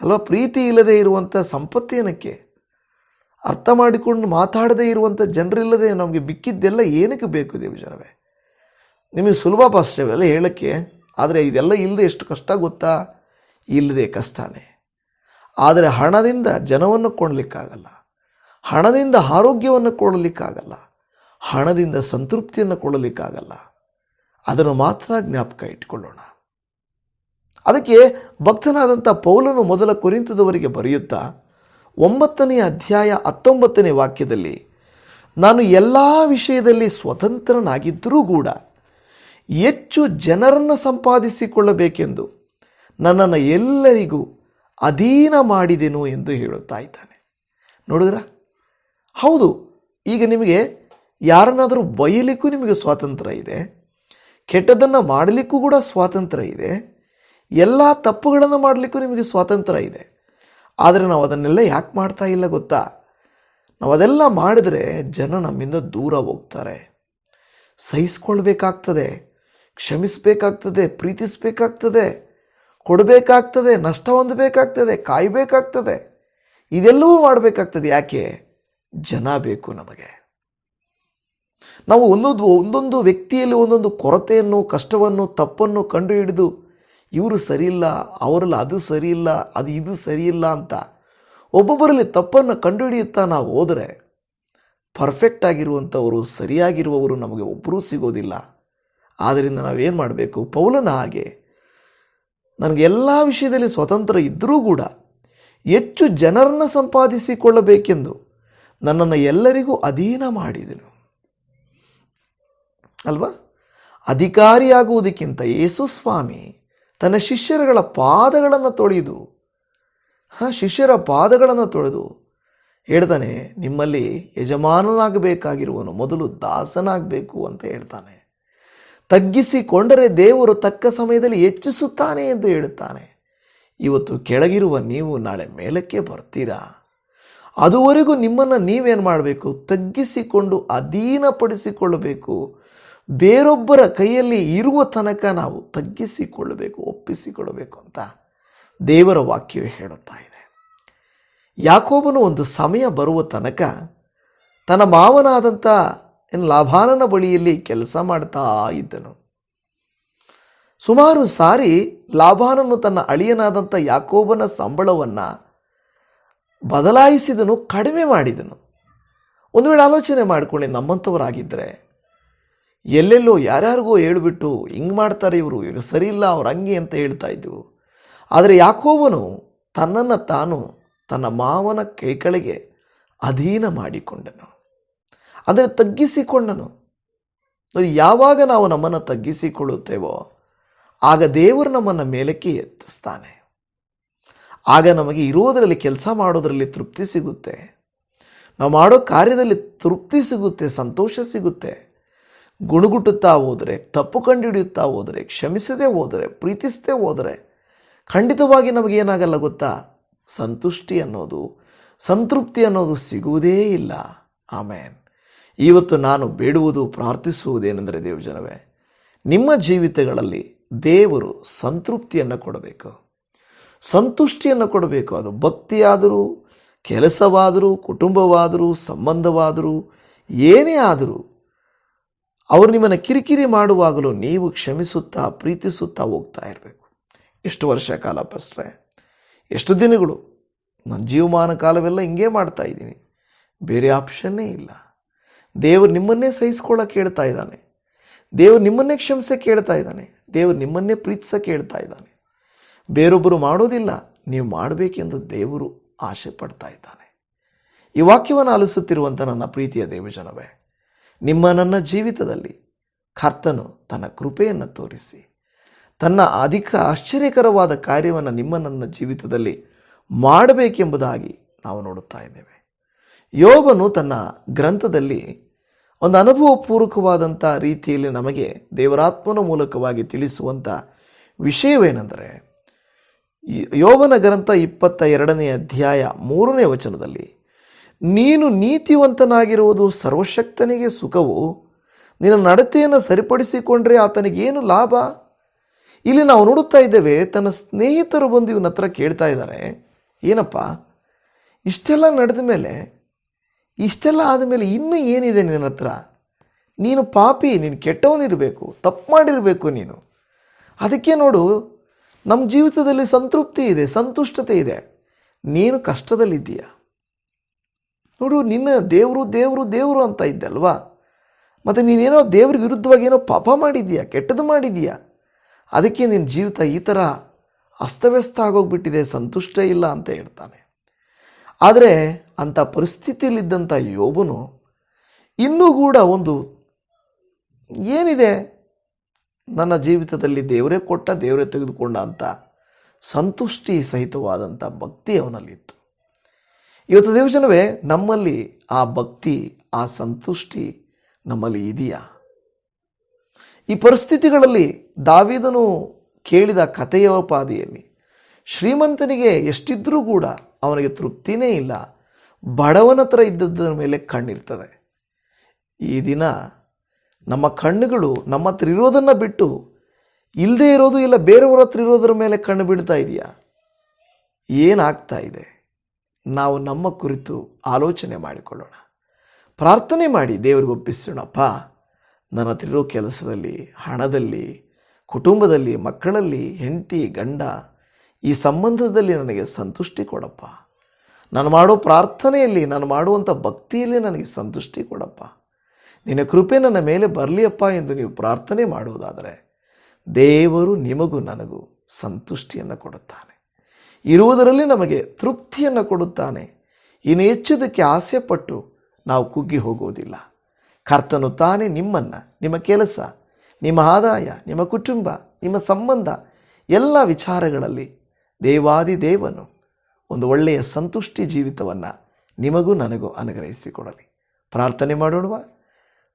ಅಲ್ವಾ ಪ್ರೀತಿ ಇಲ್ಲದೆ ಇರುವಂಥ ಸಂಪತ್ತೇನಕ್ಕೆ ಅರ್ಥ ಮಾಡಿಕೊಂಡು ಮಾತಾಡದೇ ಇರುವಂಥ ಜನರಿಲ್ಲದೆ ನಮಗೆ ಬಿಕ್ಕಿದ್ದೆಲ್ಲ ಏನಕ್ಕೆ ಬೇಕು ದೇವಜನವೇ ನಿಮಗೆ ಸುಲಭ ಪಾಸ್ಟವೆಲ್ಲ ಹೇಳೋಕ್ಕೆ, ಆದರೆ ಇದೆಲ್ಲ ಇಲ್ಲದೆ ಎಷ್ಟು ಕಷ್ಟ ಗೊತ್ತಾ? ಇಲ್ಲದೆ ಕಷ್ಟನೇ. ಆದರೆ ಹಣದಿಂದ ಜನವನ್ನು ಕೊಡಲಿಕ್ಕಾಗಲ್ಲ. ಹಣದಿಂದ ಆರೋಗ್ಯವನ್ನು ಕೊಡಲಿಕ್ಕಾಗಲ್ಲ. ಹಣದಿಂದ ಸಂತೃಪ್ತಿಯನ್ನು ಕೊಡಲಿಕ್ಕಾಗಲ್ಲ. ಅದನ್ನು ಮಾತ್ರ ಜ್ಞಾಪಕ ಇಟ್ಕೊಳ್ಳೋಣ ಅದಕ್ಕೆ ಭಕ್ತನಾದಂಥ ಪೌಲನು ಮೊದಲ ಕುರಿತದವರಿಗೆ ಬರೆಯುತ್ತಾ, ಒಂಬತ್ತನೇ ಅಧ್ಯಾಯ ಹತ್ತೊಂಬತ್ತನೇ ವಾಕ್ಯದಲ್ಲಿ, ನಾನು ಎಲ್ಲ ವಿಷಯದಲ್ಲಿ ಸ್ವತಂತ್ರನಾಗಿದ್ದರೂ ಕೂಡ ಹೆಚ್ಚು ಜನರನ್ನು ಸಂಪಾದಿಸಿಕೊಳ್ಳಬೇಕೆಂದು ನನ್ನನ್ನು ಎಲ್ಲರಿಗೂ ಅಧೀನ ಮಾಡಿದೆನು ಎಂದು ಹೇಳುತ್ತಾ ಇದ್ದಾನೆ. ನೋಡಿದ್ರ? ಹೌದು, ಈಗ ನಿಮಗೆ ಯಾರನ್ನಾದರೂ ಬಯಲಿಕ್ಕೂ ನಿಮಗೆ ಸ್ವಾತಂತ್ರ್ಯ ಇದೆ ಕೆಟ್ಟದನ್ನು ಮಾಡಲಿಕ್ಕೂ ಕೂಡ ಸ್ವಾತಂತ್ರ್ಯ ಇದೆ ಎಲ್ಲ ತಪ್ಪುಗಳನ್ನು ಮಾಡಲಿಕ್ಕೂ ನಿಮಗೆ ಸ್ವಾತಂತ್ರ್ಯ ಇದೆ. ಆದರೆ ನಾವು ಅದನ್ನೆಲ್ಲ ಯಾಕೆ ಮಾಡ್ತಾ ಇಲ್ಲ ಗೊತ್ತಾ? ನಾವು ಅದೆಲ್ಲ ಮಾಡಿದರೆ ಜನ ನಮ್ಮಿಂದ ದೂರ ಹೋಗ್ತಾರೆ. ಸಹಿಸ್ಕೊಳ್ಬೇಕಾಗ್ತದೆ, ಕ್ಷಮಿಸಬೇಕಾಗ್ತದೆ, ಪ್ರೀತಿಸಬೇಕಾಗ್ತದೆ, ಕೊಡಬೇಕಾಗ್ತದೆ, ನಷ್ಟ ಹೊಂದಬೇಕಾಗ್ತದೆ, ಕಾಯಬೇಕಾಗ್ತದೆ. ಇದೆಲ್ಲವೂ ಮಾಡಬೇಕಾಗ್ತದೆ. ಯಾಕೆ? ಜನ ಬೇಕು ನಮಗೆ. ನಾವು ಒಂದೊಂದು ಒಂದೊಂದು ವ್ಯಕ್ತಿಯಲ್ಲಿ ಒಂದೊಂದು ಕೊರತೆಯನ್ನು, ಕಷ್ಟವನ್ನು, ತಪ್ಪನ್ನು ಕಂಡುಹಿಡಿದು ಇವರು ಸರಿಯಿಲ್ಲ, ಅವರಲ್ಲಿ ಅದು ಸರಿಯಿಲ್ಲ, ಅದು ಇದು ಸರಿಯಿಲ್ಲ ಅಂತ ಒಬ್ಬೊಬ್ಬರಲ್ಲಿ ತಪ್ಪನ್ನು ಕಂಡುಹಿಡಿಯುತ್ತಾ ನಾವು ಹೋದರೆ ಪರ್ಫೆಕ್ಟ್ ಆಗಿರುವಂಥವರು, ಸರಿಯಾಗಿರುವವರು ನಮಗೆ ಒಬ್ಬರೂ ಸಿಗೋದಿಲ್ಲ. ಆದ್ದರಿಂದ ನಾವೇನು ಮಾಡಬೇಕು? ಪೌಲನ ಹಾಗೆ ನನಗೆ ಎಲ್ಲ ವಿಷಯದಲ್ಲಿ ಸ್ವತಂತ್ರ ಇದ್ದರೂ ಕೂಡ ಹೆಚ್ಚು ಜನರನ್ನು ಸಂಪಾದಿಸಿಕೊಳ್ಳಬೇಕೆಂದು ನನ್ನನ್ನು ಎಲ್ಲರಿಗೂ ಅಧೀನ ಮಾಡಿದನು. ಅಲ್ವಾ? ಅಧಿಕಾರಿಯಾಗುವುದಕ್ಕಿಂತ ಯೇಸು ಸ್ವಾಮಿ ತನ್ನ ಶಿಷ್ಯರುಗಳ ಪಾದಗಳನ್ನು ತೊಳೆದು, ಹಾಂ, ಶಿಷ್ಯರ ಪಾದಗಳನ್ನು ತೊಳೆದು ಹೇಳ್ತಾನೆ, ನಿಮ್ಮಲ್ಲಿ ಯಜಮಾನನಾಗಬೇಕಾಗಿರುವನು, ಮೊದಲು ದಾಸನಾಗಬೇಕು ಅಂತ ಹೇಳ್ತಾನೆ. ತಗ್ಗಿಸಿಕೊಂಡರೆ ದೇವರು ತಕ್ಕ ಸಮಯದಲ್ಲಿ ಹೆಚ್ಚಿಸುತ್ತಾನೆ ಎಂದು ಹೇಳುತ್ತಾನೆ. ಇವತ್ತು ಕೆಳಗಿರುವ ನೀವು ನಾಳೆ ಮೇಲಕ್ಕೆ ಬರ್ತೀರಾ? ಅದುವರೆಗೂ ನಿಮ್ಮನ್ನು ನೀವೇನು ಮಾಡಬೇಕು? ತಗ್ಗಿಸಿಕೊಂಡು, ಅಧೀನಪಡಿಸಿಕೊಳ್ಳಬೇಕು. ಬೇರೊಬ್ಬರ ಕೈಯಲ್ಲಿ ಇರುವ ತನಕ ನಾವು ತಗ್ಗಿಸಿಕೊಳ್ಳಬೇಕು, ಒಪ್ಪಿಸಿಕೊಳ್ಳಬೇಕು ಅಂತ ದೇವರ ವಾಕ್ಯವೇ ಹೇಳುತ್ತಾ ಇದೆ. ಯಾಕೋಬನು ಒಂದು ಸಮಯ ಬರುವ ತನಕ ತನ್ನ ಮಾವನಾದಂಥ ಏನು ಲಾಭಾನನ ಬಳಿಯಲ್ಲಿ ಕೆಲಸ ಮಾಡ್ತಾ ಇದ್ದನು. ಸುಮಾರು ಸಾರಿ ಲಾಭಾನನು ತನ್ನ ಅಳಿಯನಾದಂಥ ಯಾಕೋಬನ ಸಂಬಳವನ್ನು ಬದಲಾಯಿಸಿದನು, ಕಡಿಮೆ ಮಾಡಿದನು. ಒಂದು ವೇಳೆ ಆಲೋಚನೆ ಮಾಡಿಕೊಳ್ಳಿ ನಮ್ಮಂಥವರಾಗಿದ್ದರೆ ಎಲ್ಲೆಲ್ಲೋ ಯಾರ್ಯಾರಿಗೋ ಹೇಳ್ಬಿಟ್ಟು ಹಿಂಗೆ ಮಾಡ್ತಾರೆ ಇವರು. ಇವರು ಸರಿ ಇಲ್ಲ, ಅವ್ರು ಹಂಗೆ ಅಂತ ಹೇಳ್ತಾ ಇದ್ದವು ಆದರೆ ಯಾಕೋಬನು ತನ್ನನ್ನು ತಾನು ತನ್ನ ಮಾವನ ಕೈಕಳಿಗೆ ಅಧೀನ ಮಾಡಿಕೊಂಡನು. ಅಂದರೆ ತಗ್ಗಿಸಿಕೊಂಡನು. ಯಾವಾಗ ನಾವು ನಮ್ಮನ್ನು ತಗ್ಗಿಸಿಕೊಳ್ಳುತ್ತೇವೋ, ಆಗ ದೇವರು ನಮ್ಮನ್ನು ಮೇಲಕ್ಕೆ ಎತ್ತಿಸ್ತಾನೆ. ಆಗ ನಮಗೆ ಇರೋದರಲ್ಲಿ ಕೆಲಸ ಮಾಡೋದರಲ್ಲಿ ತೃಪ್ತಿ ಸಿಗುತ್ತೆ. ನಾವು ಮಾಡೋ ಕಾರ್ಯದಲ್ಲಿ ತೃಪ್ತಿ ಸಿಗುತ್ತೆ, ಸಂತೋಷ ಸಿಗುತ್ತೆ. ಗುಣಗುಟ್ಟುತ್ತಾ ಹೋದರೆ, ತಪ್ಪು ಕಂಡುಹಿಡಿಯುತ್ತಾ ಹೋದರೆ, ಕ್ಷಮಿಸದೆ ಹೋದರೆ, ಪ್ರೀತಿಸದೆ ಹೋದರೆ ಖಂಡಿತವಾಗಿ ನಮಗೇನಾಗಲ್ಲ ಗೊತ್ತಾ? ಸಂತುಷ್ಟಿ ಅನ್ನೋದು, ಸಂತೃಪ್ತಿ ಅನ್ನೋದು ಸಿಗುವುದೇ ಇಲ್ಲ. ಆಮೇನ್. ಇವತ್ತು ನಾನು ಬೇಡುವುದು, ಪ್ರಾರ್ಥಿಸುವುದೇನೆಂದರೆ ದೇವಜನವೇ, ನಿಮ್ಮ ಜೀವಿತಗಳಲ್ಲಿ ದೇವರು ಸಂತೃಪ್ತಿಯನ್ನು ಕೊಡಬೇಕು. ಸಂತುಷ್ಟಿಯನ್ನು ಕೊಡಬೇಕು. ಅದು ಭಕ್ತಿಯಾದರೂ, ಕೆಲಸವಾದರೂ, ಕುಟುಂಬವಾದರೂ, ಸಂಬಂಧವಾದರೂ, ಏನೇ ಆದರೂ ಅವರು ನಿಮ್ಮನ್ನು ಕಿರಿಕಿರಿ ಮಾಡುವಾಗಲೂ ನೀವು ಕ್ಷಮಿಸುತ್ತಾ, ಪ್ರೀತಿಸುತ್ತಾ ಹೋಗ್ತಾ ಇರಬೇಕು. ಎಷ್ಟು ವರ್ಷ ಕಾಲ ಪಸ್ಟ್ರೆ ಎಷ್ಟು ದಿನಗಳು? ನನ್ನ ಜೀವಮಾನ ಕಾಲವೆಲ್ಲ ಹಿಂಗೆ ಮಾಡ್ತಾ ಇದ್ದೀನಿ. ಬೇರೆ ಆಪ್ಷನ್ನೇ ಇಲ್ಲ. ದೇವರು ನಿಮ್ಮನ್ನೇ ಸಹಿಸ್ಕೊಳ್ಳೋಕೆ ಹೇಳ್ತಾ ಇದ್ದಾನೆ. ದೇವರು ನಿಮ್ಮನ್ನೇ ಕ್ಷಮಿಸೋಕೆ ಹೇಳ್ತಾ ಇದ್ದಾನೆ. ದೇವರು ನಿಮ್ಮನ್ನೇ ಪ್ರೀತಿಸಕ್ಕೆ ಹೇಳ್ತಾ ಇದ್ದಾನೆ. ಬೇರೊಬ್ಬರು ಮಾಡೋದಿಲ್ಲ. ನೀವು ಮಾಡಬೇಕೆಂದು ದೇವರು ಆಸೆ ಪಡ್ತಾ ಇದ್ದಾನೆ. ಈ ವಾಕ್ಯವನ್ನು ಆಲಿಸುತ್ತಿರುವಂಥ ನನ್ನ ಪ್ರೀತಿಯ ದೇವಜನವೇ ನಿಮ್ಮ ನನ್ನ ಜೀವಿತದಲ್ಲಿ ಕರ್ತನು ತನ್ನ ಕೃಪೆಯನ್ನು ತೋರಿಸಿ, ತನ್ನ ಅಧಿಕ ಆಶ್ಚರ್ಯಕರವಾದ ಕಾರ್ಯವನ್ನು ನಿಮ್ಮ ನನ್ನ ಜೀವಿತದಲ್ಲಿ ಮಾಡಬೇಕೆಂಬುದಾಗಿ ನಾವು ನೋಡುತ್ತಾ ಇದ್ದೇವೆ. ಯೋಗನು ತನ್ನ ಗ್ರಂಥದಲ್ಲಿ ಒಂದು ಅನುಭವಪೂರ್ವಕವಾದಂಥ ರೀತಿಯಲ್ಲಿ ನಮಗೆ ದೇವರಾತ್ಮನ ಮೂಲಕವಾಗಿ ತಿಳಿಸುವಂಥ ವಿಷಯವೇನೆಂದರೆ ಯೋವನ ಗ್ರಂಥ ಇಪ್ಪತ್ತ ಎರಡನೇ ಅಧ್ಯಾಯ ಮೂರನೇ ವಚನದಲ್ಲಿ ನೀನು ನೀತಿವಂತನಾಗಿರುವುದು ಸರ್ವಶಕ್ತನಿಗೆ ಸುಖವು? ನಿನ್ನ ನಡತೆಯನ್ನು ಸರಿಪಡಿಸಿಕೊಂಡ್ರೆ ಆತನಿಗೇನು ಲಾಭ? ಇಲ್ಲಿ ನಾವು ನೋಡುತ್ತಾ ಇದ್ದೇವೆ, ತನ್ನ ಸ್ನೇಹಿತರು ಬಂದು ಇವನ ಹತ್ರ ಕೇಳ್ತಾ ಇದ್ದಾರೆ. ಏನಪ್ಪ? ಇಷ್ಟೆಲ್ಲ ನಡೆದ ಮೇಲೆ, ಇಷ್ಟೆಲ್ಲ ಆದಮೇಲೆ ಇನ್ನೂ ಏನಿದೆ ನಿನ್ನ ಹತ್ರ? ನೀನು ಪಾಪಿ, ನೀನು ಕೆಟ್ಟವನಿರಬೇಕು, ತಪ್ಪು ಮಾಡಿರಬೇಕು ನೀನು. ಅದಕ್ಕೆ ನೋಡು, ನಮ್ಮ ಜೀವಿತದಲ್ಲಿ ಸಂತೃಪ್ತಿ ಇದೆ, ಸಂತುಷ್ಟತೆ ಇದೆ. ನೀನು ಕಷ್ಟದಲ್ಲಿದ್ದೀಯ? ನೋಡು, ನಿನ್ನ ದೇವರು ದೇವರು ದೇವರು ಅಂತ ಇದ್ದಲ್ವಾ? ಮತ್ತು ನೀನೇನೋ ದೇವ್ರ ವಿರುದ್ಧವಾಗಿ ಏನೋ ಪಾಪ ಮಾಡಿದೀಯಾ ಕೆಟ್ಟದ್ದು ಮಾಡಿದೀಯಾ ಅದಕ್ಕೆ ನಿನ್ನ ಜೀವಿತ ಈ ಥರ ಅಸ್ತವ್ಯಸ್ತ ಆಗೋಗ್ಬಿಟ್ಟಿದೆ, ಸಂತುಷ್ಟ ಇಲ್ಲ ಅಂತ ಹೇಳ್ತಾನೆ. ಆದರೆ ಅಂಥ ಪರಿಸ್ಥಿತಿಯಲ್ಲಿದ್ದಂಥ ಯೋಬನು ಇನ್ನೂ ಕೂಡ ಒಂದು ಏನಿದೆ? ನನ್ನ ಜೀವಿತದಲ್ಲಿ ದೇವರೇ ಕೊಟ್ಟ, ದೇವರೇ ತೆಗೆದುಕೊಂಡ ಅಂತ ಸಂತುಷ್ಟಿ ಸಹಿತವಾದಂಥ ಭಕ್ತಿ ಅವನಲ್ಲಿತ್ತು. ಇವತ್ತು ದೇವಜನವೇ ನಮ್ಮಲ್ಲಿ ಆ ಭಕ್ತಿ, ಆ ಸಂತುಷ್ಟಿ ನಮ್ಮಲ್ಲಿ ಇದೆಯಾ? ಈ ಪರಿಸ್ಥಿತಿಗಳಲ್ಲಿ ದಾವಿದನು ಕೇಳಿದ ಕಥೆಯೋಪಾದಿಯಲ್ಲಿ ಶ್ರೀಮಂತನಿಗೆ ಎಷ್ಟಿದ್ರೂ ಕೂಡ ಅವನಿಗೆ ತೃಪ್ತಿನೇ ಇಲ್ಲ. ಬಡವನ ಹತ್ರ ಇದ್ದದ್ದರ ಮೇಲೆ ಕಣ್ಣಿರ್ತದೆ. ಈ ದಿನ ನಮ್ಮ ಕಣ್ಣುಗಳು ನಮ್ಮ ಹತ್ರ ಇರೋದನ್ನು ಬಿಟ್ಟು ಇಲ್ಲದೇ ಇರೋದು ಇಲ್ಲ, ಬೇರೆಯವ್ರ ಹತ್ರ ಇರೋದ್ರ ಮೇಲೆ ಕಣ್ಣು ಬಿಡ್ತಾ ಇದೆಯಾ? ಏನಾಗ್ತಾ ಇದೆ? ನಾವು ನಮ್ಮ ಕುರಿತು ಆಲೋಚನೆ ಮಾಡಿಕೊಳ್ಳೋಣ. ಪ್ರಾರ್ಥನೆ ಮಾಡಿ, ದೇವರಿಗೆ ಒಪ್ಪಿಸೋಣಪ್ಪ. ನನ್ನ ಇರೋ ಕೆಲಸದಲ್ಲಿ, ಹಣದಲ್ಲಿ, ಕುಟುಂಬದಲ್ಲಿ, ಮಕ್ಕಳಲ್ಲಿ, ಹೆಂಡತಿ, ಗಂಡ, ಈ ಸಂಬಂಧದಲ್ಲಿ ನನಗೆ ಸಂತುಷ್ಟಿ ಕೊಡಪ್ಪ. ನಾನು ಮಾಡೋ ಪ್ರಾರ್ಥನೆಯಲ್ಲಿ, ನಾನು ಮಾಡುವಂಥ ಭಕ್ತಿಯಲ್ಲಿ ನನಗೆ ಸಂತುಷ್ಟಿ ಕೊಡಪ್ಪ. ನಿನ್ನ ಕೃಪೆ ನನ್ನ ಮೇಲೆ ಬರಲಿಯಪ್ಪ ಎಂದು ನೀವು ಪ್ರಾರ್ಥನೆ ಮಾಡುವುದಾದರೆ ದೇವರು ನಿಮಗೂ ನನಗೂ ಸಂತುಷ್ಟಿಯನ್ನು ಕೊಡುತ್ತಾನೆ. ಇರುವುದರಲ್ಲಿ ನಮಗೆ ತೃಪ್ತಿಯನ್ನು ಕೊಡುತ್ತಾನೆ. ಇನ್ನು ಹೆಚ್ಚುದಕ್ಕೆ ಆಸೆ ಪಟ್ಟು ನಾವು ಕುಗ್ಗಿ ಹೋಗುವುದಿಲ್ಲ. ಕರ್ತನು ತಾನೇ ನಿಮ್ಮನ್ನು, ನಿಮ್ಮ ಕೆಲಸ, ನಿಮ್ಮ ಆದಾಯ, ನಿಮ್ಮ ಕುಟುಂಬ, ನಿಮ್ಮ ಸಂಬಂಧ, ಎಲ್ಲ ವಿಚಾರಗಳಲ್ಲಿ ದೇವಾದಿ ದೇವನು ಒಂದು ಒಳ್ಳೆಯ ಸಂತುಷ್ಟಿ ಜೀವಿತವನ್ನು ನಿಮಗೂ ನನಗೂ ಅನುಗ್ರಹಿಸಿಕೊಡಲಿ. ಪ್ರಾರ್ಥನೆ ಮಾಡೋಣವ?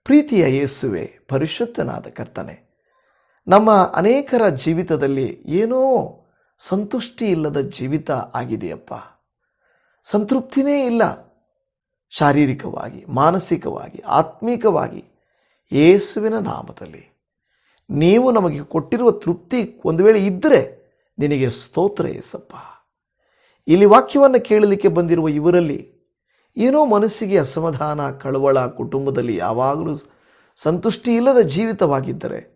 ಪ್ರೀತಿಯ ಯೇಸುವೆ, ಪರಿಶುದ್ಧನಾದ ಕರ್ತನೆ, ನಮ್ಮ ಅನೇಕರ ಜೀವಿತದಲ್ಲಿ ಏನೋ ಸಂತುಷ್ಟಿ ಇಲ್ಲದ ಜೀವಿತ ಆಗಿದೆಯಪ್ಪ. ಸಂತೃಪ್ತಿನೇ ಇಲ್ಲ. ಶಾರೀರಿಕವಾಗಿ, ಮಾನಸಿಕವಾಗಿ, ಆತ್ಮೀಕವಾಗಿ ಯೇಸುವಿನ ನಾಮದಲ್ಲಿ. ನೀವು ನಮಗೆ ಕೊಟ್ಟಿರುವ ತೃಪ್ತಿ ಒಂದು ವೇಳೆ ಇದ್ದರೆ ನಿನಗೆ ಸ್ತೋತ್ರ ಏಸಪ್ಪ. ಇಲ್ಲಿ ವಾಕ್ಯವನ್ನು ಕೇಳಲಿಕ್ಕೆ ಬಂದಿರುವ ಇವರಲ್ಲಿ ಏನೋ ಮನಸ್ಸಿಗೆ ಅಸಮಾಧಾನ, ಕಳವಳ, ಕುಟುಂಬದಲ್ಲಿ ಯಾವಾಗಲೂ ಸಂತುಷ್ಟಿ ಇಲ್ಲದ ಜೀವಿತವಾಗಿದ್ದರೆ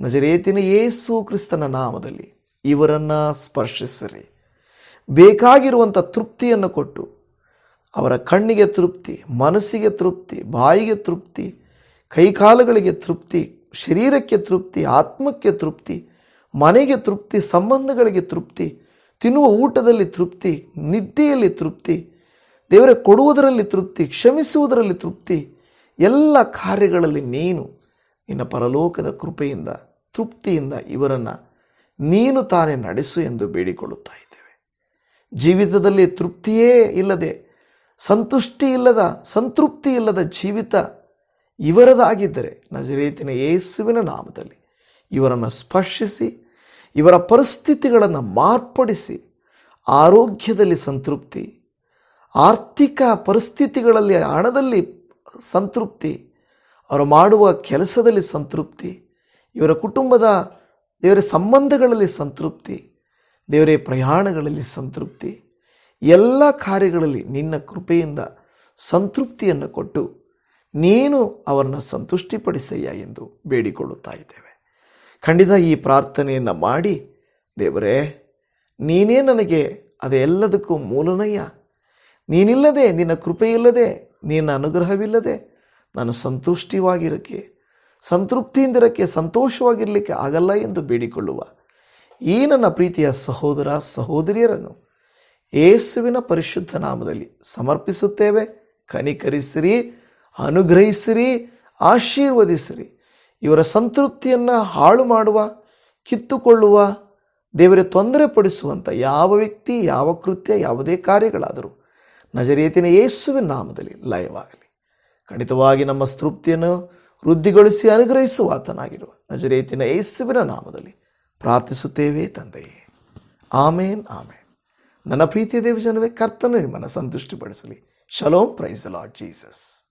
ನಜರೇತಿನ ಯೇಸು ಕ್ರಿಸ್ತನ ನಾಮದಲ್ಲಿ ಇವರನ್ನು ಸ್ಪರ್ಶಿಸಿರಿ. ಬೇಕಾಗಿರುವಂಥ ತೃಪ್ತಿಯನ್ನು ಕೊಟ್ಟು, ಅವರ ಕಣ್ಣಿಗೆ ತೃಪ್ತಿ, ಮನಸ್ಸಿಗೆ ತೃಪ್ತಿ, ಬಾಯಿಗೆ ತೃಪ್ತಿ ಕೈಕಾಲುಗಳಿಗೆ ತೃಪ್ತಿ, ಶರೀರಕ್ಕೆ ತೃಪ್ತಿ, ಆತ್ಮಕ್ಕೆ ತೃಪ್ತಿ, ಮನೆಗೆ ತೃಪ್ತಿ, ಸಂಬಂಧಗಳಿಗೆ ತೃಪ್ತಿ, ತಿನ್ನುವ ಊಟದಲ್ಲಿ ತೃಪ್ತಿ, ನಿದ್ದೆಯಲ್ಲಿ ತೃಪ್ತಿ, ದೇವರ ಕೊಡುವುದರಲ್ಲಿ ತೃಪ್ತಿ, ಕ್ಷಮಿಸುವುದರಲ್ಲಿ ತೃಪ್ತಿ, ಎಲ್ಲ ಕಾರ್ಯಗಳಲ್ಲಿ ನೀನು ನಿನ್ನ ಪರಲೋಕದ ಕೃಪೆಯಿಂದ, ತೃಪ್ತಿಯಿಂದ ಇವರನ್ನು ನೀನು ತಾನೇ ನಡೆಸು ಎಂದು ಬೇಡಿಕೊಳ್ಳುತ್ತಾ ಇದ್ದೇವೆ. ಜೀವಿತದಲ್ಲಿ ತೃಪ್ತಿಯೇ ಇಲ್ಲದೆ, ಸಂತುಷ್ಟಿ ಇಲ್ಲದ, ಸಂತೃಪ್ತಿ ಇಲ್ಲದ ಜೀವಿತ ಇವರದಾಗಿದ್ದರೆ ನಜರೇತಿನ ಯೇಸುವಿನ ನಾಮದಲ್ಲಿ ಇವರನ್ನು ಸ್ಪರ್ಶಿಸಿ, ಇವರ ಪರಿಸ್ಥಿತಿಗಳನ್ನು ಮಾರ್ಪಡಿಸಿ, ಆರೋಗ್ಯದಲ್ಲಿ ಸಂತೃಪ್ತಿ, ಆರ್ಥಿಕ ಪರಿಸ್ಥಿತಿಗಳಲ್ಲಿ, ಹಣದಲ್ಲಿ ಸಂತೃಪ್ತಿ, ಅವರು ಮಾಡುವ ಕೆಲಸದಲ್ಲಿ ಸಂತೃಪ್ತಿ, ಇವರ ಕುಟುಂಬದ ದೇವರ ಸಂಬಂಧಗಳಲ್ಲಿ ಸಂತೃಪ್ತಿ, ದೇವರೇ ಪ್ರಯಾಣಗಳಲ್ಲಿ ಸಂತೃಪ್ತಿ, ಎಲ್ಲ ಕಾರ್ಯಗಳಲ್ಲಿ ನಿನ್ನ ಕೃಪೆಯಿಂದ ಸಂತೃಪ್ತಿಯನ್ನು ಕೊಟ್ಟು ನೀನು ಅವರನ್ನು ಸಂತುಷ್ಟಿಪಡಿಸಯ್ಯ ಎಂದು ಬೇಡಿಕೊಳ್ಳುತ್ತಾ ಇದ್ದೇವೆ. ಖಂಡಿತ ಈ ಪ್ರಾರ್ಥನೆಯನ್ನು ಮಾಡಿ, ದೇವರೇ, ನೀನೇ ನನಗೆ ಅದೆಲ್ಲದಕ್ಕೂ ಮೂಲನಯ್ಯ. ನೀನಿಲ್ಲದೆ, ನಿನ್ನ ಕೃಪೆಯಿಲ್ಲದೆ, ನಿನ್ನ ಅನುಗ್ರಹವಿಲ್ಲದೆ ನಾನು ಸಂತುಷ್ಟಿವಾಗಿರಕ್ಕೆ ಸಂತೃಪ್ತಿಯಿಂದಿರಕ್ಕೆ ಸಂತೋಷವಾಗಿರಲಿಕ್ಕೆ ಆಗಲ್ಲ ಎಂದು ಬೇಡಿಕೊಳ್ಳುವ ಈ ನನ್ನ ಪ್ರೀತಿಯ ಸಹೋದರ ಸಹೋದರಿಯರನ್ನು ಯೇಸುವಿನ ಪರಿಶುದ್ಧ ನಾಮದಲ್ಲಿ ಸಮರ್ಪಿಸುತ್ತೇವೆ. ಕನಿಕರಿಸಿರಿ, ಅನುಗ್ರಹಿಸಿರಿ, ಆಶೀರ್ವದಿಸಿರಿ. ಇವರ ಸಂತೃಪ್ತಿಯನ್ನು ಹಾಳು ಮಾಡುವ, ಕಿತ್ತುಕೊಳ್ಳುವ, ದೇವರೇ ತೊಂದರೆ ಪಡಿಸುವಂಥ ಯಾವ ವ್ಯಕ್ತಿ, ಯಾವ ಕೃತ್ಯ, ಯಾವುದೇ ಕಾರ್ಯಗಳಾದರೂ ನಜರೇತಿನ ಯೇಸುವಿನ ನಾಮದಲ್ಲಿ ಲಯವಾಗಲಿ. ಖಂಡಿತವಾಗಿ ನಮ್ಮ ತೃಪ್ತಿಯನ್ನು ವೃದ್ಧಿಗೊಳಿಸಿ ಅನುಗ್ರಹಿಸುವ ಆತನಾಗಿರುವ ನಜರೇತಿನ ಯೇಸುವಿನ ನಾಮದಲ್ಲಿ ಪ್ರಾರ್ಥಿಸುತ್ತೇವೆ ತಂದೆಯೇ ಆಮೇನ್ ಆಮೇನ್. ನನ್ನ ಪ್ರೀತಿಯ ದೇವಜನವೇ, ಕರ್ತನ ನಿಮ್ಮನ್ನು ಸಂತುಷ್ಟಿಪಡಿಸಲಿ. ಶಲೋಮ್ ಪ್ರೈಸ್ ಲಾರ್ಡ್ ಜೀಸಸ್.